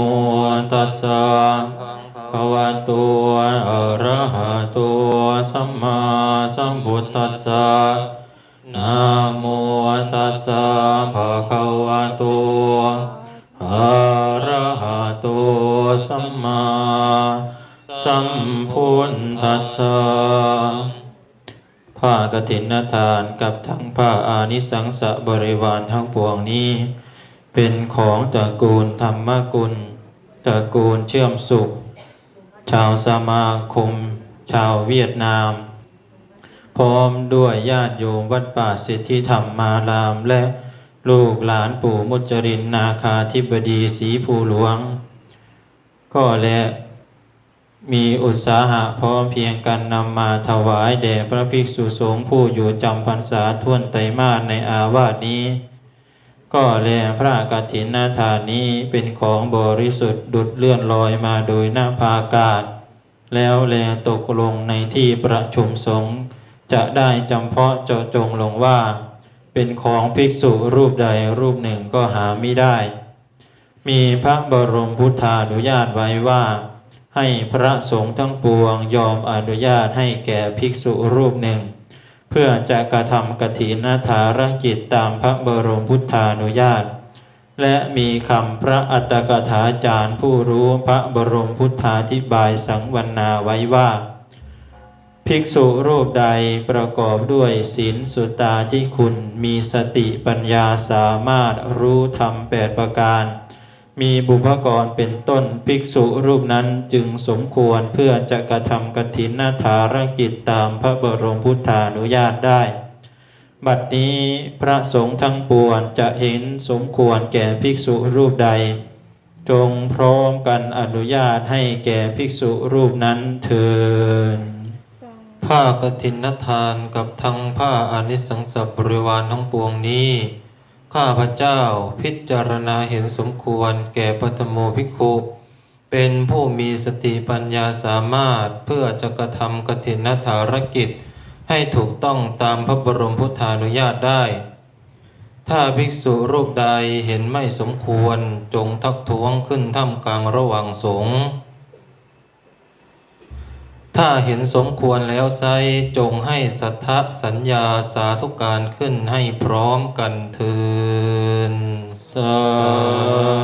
โมตัสสะภะวะโตอะระหะโตสัมมาสัมพุทธัสสะนะโมตัสสะภะคะวะโตอะระหะโตสัมมาสัมพุทธัสสะผ้ากฐินทานกับทั้งผ้าอานิสังสะบริวารทั้งปวงนี้ เป็นของตระกูลธรรมกุลตระกูลเชื่อมสุข ชาวสมาคม ชาวเวียดนาม พร้อมด้วยญาติโยมวัดป่าสิทธิธรรมมาราม และลูกหลานปู่มุจรินนาคาธิบดีศรีภูหลวง ก็และมีอุตสาหะพร้อมเพียงกันนำมาถวายแด่พระภิกษุสงฆ์ผู้อยู่จำพรรษาท่วนไตรมาสในอาวาสนี้ ก็แลพระกฐินนาทานนี้เป็นของบริสุทธิ์ดุดเลื่อนลอยมาโดยหน้าภากาศ แล้วแลตกลงในที่ประชุมสงฆ์จะได้จำเพาะเจาะจงลงว่า เป็นของภิกษุรูปใดรูปหนึ่งก็หาไม่ได้ มีพระบรมพุทธานุญาตไว้ว่า ให้พระสงฆ์ทั้งปวงยอมอนุญาตให้แก่ภิกษุรูปหนึ่ง เพื่อจะกระทำกฐินาถารกิจตามพระบรมพุทธานุญาต และมีคำพระอัตถกถาจารย์ผู้รู้พระบรมพุทธาธิบายสังวรรณาไว้ว่า ภิกษุรูปใดประกอบด้วยศีลสุตาที่คุณมีสติปัญญาสามารถรู้ธรรมแปดประการ มีบุพกรเป็นต้นภิกษุรูปนั้นจึงสมควรเพื่อจะกระทำกฐินนาถารกิจตามพระบรมพุทธานุญาตได้ บัดนี้พระสงฆ์ทั้งปวงจะเห็นสมควรแก่ภิกษุรูปใด จงพร้อมกันอนุญาตให้แก่ภิกษุรูปนั้นเถิดผ้ากฐินทานกับทั้งผ้าอานิสังสบริวารทั้งปวงนี้ ข้าพเจ้าพิจารณาเห็นสมควรแก่ปัตโมภิกขุเป็นผู้มีสติปัญญาสามารถเพื่อจะกระทำกฐินถารกิจ ให้ถูกต้องตามพระบรมพุทธานุญาตได้ ถ้าภิกษุรูปใดเห็นไม่สมควรจงทักท้วงขึ้นท่ามกลางระหว่างสงฆ์ ถ้าเห็นสมควรแล้วไซจงให้สัทธสัญญาสาธุการขึ้นให้พร้อมกันเถินสา